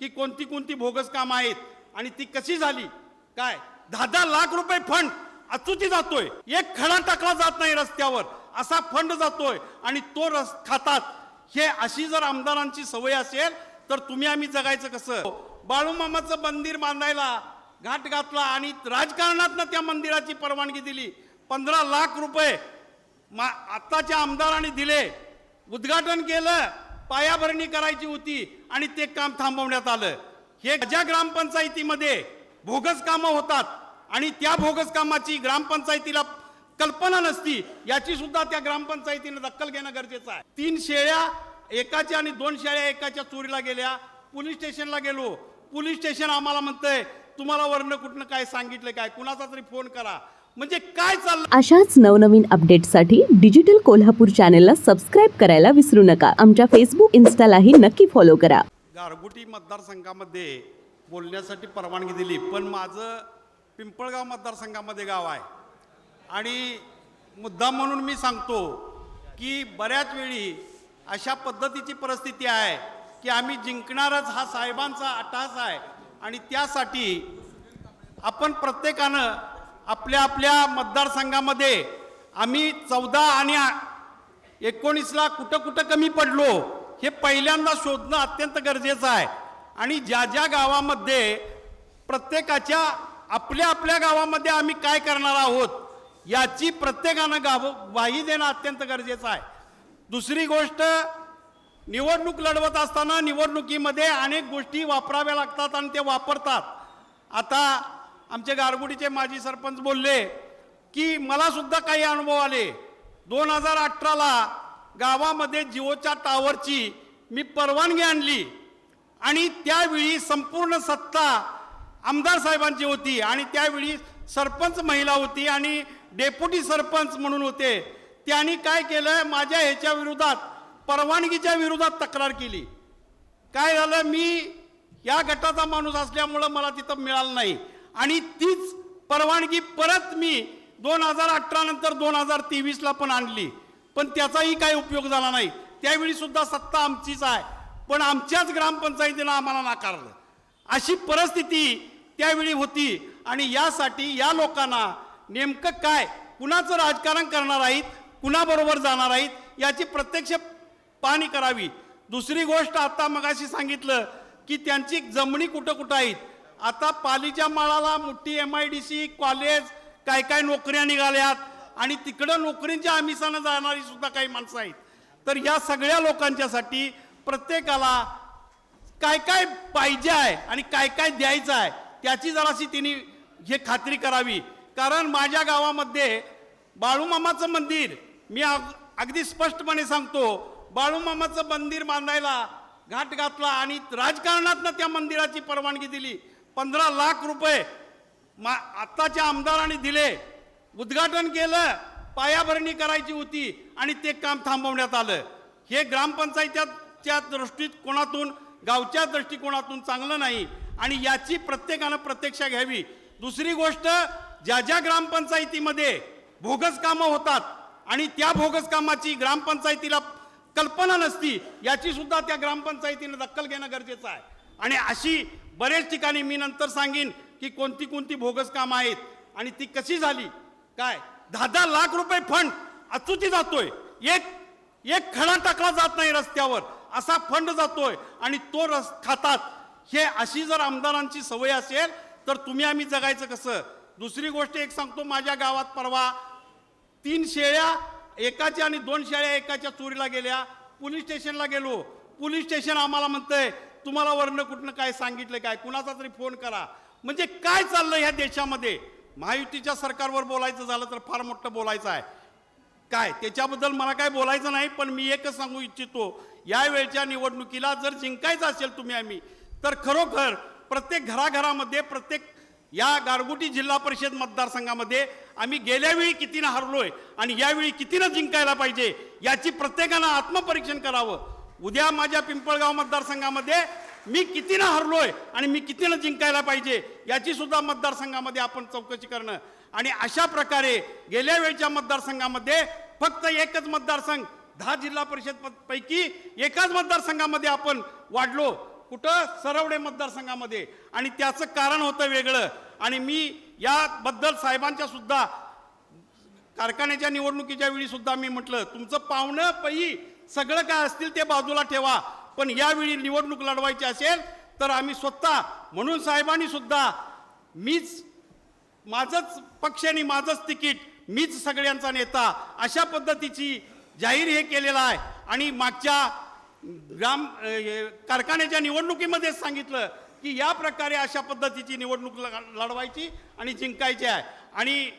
की कोणती कोणती बोगस कामं आहेत आणि ती कशी झाली? काय? दहा दहा लाख रुपये फंड अचुती जातोय. एक खडा टाकला जात नाही रस्त्यावर. असा फंड जातोय. आणि तो रस खातात. हे अशी जर आमदारांची सवय असेल तर तुम्ही आम्ही जगायचं कसं? बाळूमामाचं मंदिर बांधायला घाट घातला आणि राजकारणातनं त्या मंदिराची परवानगी दिली. पंधरा लाख रुपये मा आत्ताच्या आमदारांनी दिले. उद्घाटन केलं. पायाभरणी करायची होती आणि ते काम थांबवण्यात आलं. हे ज्या ग्रामपंचायतीमध्ये भोगस कामं होतात आणि त्या भोगस कामाची ग्रामपंचायतीला कल्पना नसती याची सुद्धा त्या ग्रामपंचायतीने दखल घेणं गरजेचं आहे. तीन शेळ्या एकाच्या आणि दोन शेळ्या एकाच्या चोरीला गेल्या. पोलीस स्टेशनला गेलो. पोलीस स्टेशन आम्हाला म्हणतंय तुम्हाला वर्ण कुठनं काय सांगितलं काय? कुणाचा तरी फोन करा. म्हणजे काय चाललं? अशाच नवनवीन अपडेट्ससाठी डिजिटल कोल्हापूर चॅनेलला सबस्क्राईब करायला विसरू नका. आमच्या फेसबुक इन्स्टालाही नक्की फॉलो करा. गारगोटी मतदारसंघामध्ये बोलण्यासाठी परवानगी दिली पण माझं पिंपळगाव मतदारसंघामध्ये गाव आहे. आणि मुद्दा म्हणून मी सांगतो की बऱ्याच वेळी अशा पद्धतीची परिस्थिती आहे की आम्ही जिंकणारच हा साहेबांचा अट्टहास आहे. आणि त्यासाठी आपण प्रत्येकानं आपल्या आपल्या मतदारसंघामध्ये आम्ही चौदा आणि एकोणीसला कुठं कुठं कमी पडलो हे पहिल्यांदा शोधणं अत्यंत गरजेचं आहे. आणि ज्या ज्या गावामध्ये प्रत्येकाच्या आपल्या आपल्या गावामध्ये आम्ही काय करणार आहोत याची प्रत्येकानं गाव ग्वाही देणं अत्यंत गरजेचं आहे. दुसरी गोष्ट निवडणूक लढवत असताना निवडणुकीमध्ये अनेक गोष्टी वापराव्या लागतात आणि ते वापरतात. आता आमचे गारगुडीचे माजी सरपंच बोलले की मला सुद्धा काही अनुभव आले. दोन हजार अठराला गावामध्ये जिओच्या टावरची मी परवानगी आणली. आणि त्यावेळी संपूर्ण सत्ता आमदार साहेबांची होती आणि त्यावेळी सरपंच महिला होती आणि डेप्युटी सरपंच म्हणून होते. त्यांनी काय केलं? माझ्या ह्याच्या विरोधात परवानगीच्या विरोधात तक्रार केली. काय झालं? मी या गटाचा माणूस असल्यामुळं मला तिथं मिळालं नाही. आणि तीच परवानगी परत मी दोन हजार अठरा नंतर दोन हजार तेवीसला पण आणली. पण त्याचाही काही उपयोग झाला नाही. त्यावेळी सुद्धा सत्ता आमचीच आहे. पण आमच्याच ग्रामपंचायतीनं आम्हाला नाकारलं. अशी परिस्थिती त्यावेळी होती. आणि यासाठी या लोकांना नेमकं काय कुणाचं राजकारण करणार आहेत कुणाबरोबर जाणार आहेत याची प्रत्यक्ष पाहणी करावी. दुसरी गोष्ट आता मगाशी सांगितलं की त्यांची जमणी कुठं कुठं आहेत? आता पालीच्या माळाला मोठी M I D C college काय काय नोकऱ्या निघाल्यात. आणि तिकडं नोकरींच्या आमिषानं जाणारी सुद्धा काही माणसं आहेत. तर या सगळ्या लोकांच्यासाठी प्रत्येकाला काय काय पाहिजे आहे आणि काय काय द्यायचं आहे त्याची जराशी तिने हे खात्री करावी. कारण माझ्या गावामध्ये बाळूमामाचं मंदिर मी अग- अगदी स्पष्टपणे सांगतो बाळूमामाचं मंदिर बांधायला घाट घातला आणि राजकारणातनं त्या मंदिराची परवानगी दिली. पंधरा लाख रुपये मा आत्ताच्या आमदारांनी दिले. उद्घाटन केलं पायाभरणी करायची होती आणि ते काम थांबवण्यात आलं. हे ग्रामपंचायतीच्या कोणातून गावच्या दृष्टिकोनातून चांगलं नाही आणि याची प्रत्येकानं प्रत्यक्षा घ्यावी. दुसरी गोष्ट ज्या ज्या ग्रामपंचायतीमध्ये भोगस कामं होतात आणि त्या भोगस कामाची ग्रामपंचायतीला कल्पना नसती याची सुद्धा त्या ग्रामपंचायतीनं दखल घेणं गरजेचं आहे. आणि अशी बरेच ठिकाणी मी नंतर सांगेन की कोणती कोणती भोगस कामं आहेत आणि ती कशी झाली? काय? दहा दहा लाख रुपये फंड अचुती जातोय. एक एक खडा टाकला जात नाही रस्त्यावर. असा फंड जातोय आणि तो रस खातात. हे अशी जर आमदारांची सवय असेल तर तुम्ही आम्ही जगायचं कसं? दुसरी गोष्ट एक सांगतो माझ्या गावात परवा तीन शेळ्या एकाच्या आणि दोन शेळ्या एकाच्या चोरीला गेल्या. पोलीस स्टेशनला गेलो. पोलीस स्टेशन आम्हाला म्हणतंय तुम्हाला वर्ण कुठनं काय सांगितलं काय? कुणाचा तरी फोन करा. म्हणजे काय चाललं ह्या देशामध्ये? महायुतीच्या सरकारवर बोलायचं झालं तर फार मोठं बोलायचं आहे. काय? त्याच्याबद्दल मला काय बोलायचं नाही पण मी एकच सांगू इच्छितो यावेळच्या निवडणुकीला जर जिंकायचं असेल तुम्ही आम्ही तर खरोखर प्रत्येक घराघरामध्ये प्रत्येक या गारगोटी जिल्हा परिषद मतदारसंघामध्ये आम्ही गेल्यावेळी कितीनं हरलोय आणि यावेळी कितीनं जिंकायला पाहिजे याची प्रत्येकानं आत्मपरीक्षण करावं. उद्या माझ्या पिंपळगाव मतदारसंघामध्ये मी कितीनं हरलोय आणि मी कितीनं जिंकायला पाहिजे याची सुद्धा मतदारसंघामध्ये आपण चौकशी करणं. आणि अशा प्रकारे गेल्या वेळच्या मतदारसंघामध्ये फक्त एकच मतदारसंघ दहा जिल्हा परिषद पैकी एकाच मतदारसंघामध्ये आपण वाढलो. कुठं? सरवडे मतदारसंघामध्ये. आणि त्याचं कारण होतं वेगळं. आणि मी याबद्दल साहेबांच्या सुद्धा कारखान्याच्या निवडणुकीच्या वेळी सुद्धा मी म्हटलं तुमचं पाहुणं पई सगळं काय असतील ते बाजूला ठेवा. पण यावेळी निवडणूक लढवायची असेल तर आम्ही स्वतः म्हणून साहेबांनी सुद्धा मीच माझंच पक्ष आणि माझंच तिकीट मीच सगळ्यांचा नेता अशा पद्धतीची जाहीर हे केलेलं आहे. आणि मागच्या ग्राम कारखान्याच्या निवडणुकीमध्येच सांगितलं की या प्रकारे अशा पद्धतीची निवडणूक लढवायची आणि जिंकायची आहे. आणि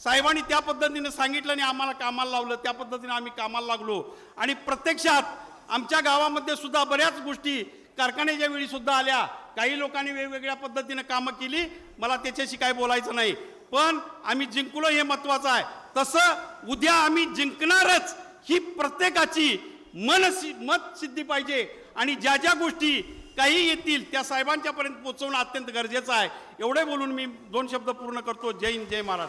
साहेबांनी त्या पद्धतीने सांगितलं आणि आम्हाला कामाला लावलं त्या पद्धतीने आम्ही कामाला लागलो. आणि प्रत्यक्षात आमच्या गावामध्ये सुद्धा बऱ्याच गोष्टी कारखान्याच्या वेळी सुद्धा आल्या. काही लोकांनी वेगवेगळ्या पद्धतीनं कामं केली. मला त्याच्याशी काय बोलायचं नाही. पण आम्ही जिंकलो हे महत्वाचं आहे. तसं उद्या आम्ही जिंकणारच ही प्रत्येकाची मन मत सिद्धी पाहिजे. आणि ज्या ज्या गोष्टी काही येतील त्या साहेबांच्यापर्यंत पोहोचवणं अत्यंत गरजेचं आहे. एवढे बोलून मी दोन शब्द पूर्ण करतो. जय हिंद जय महाराज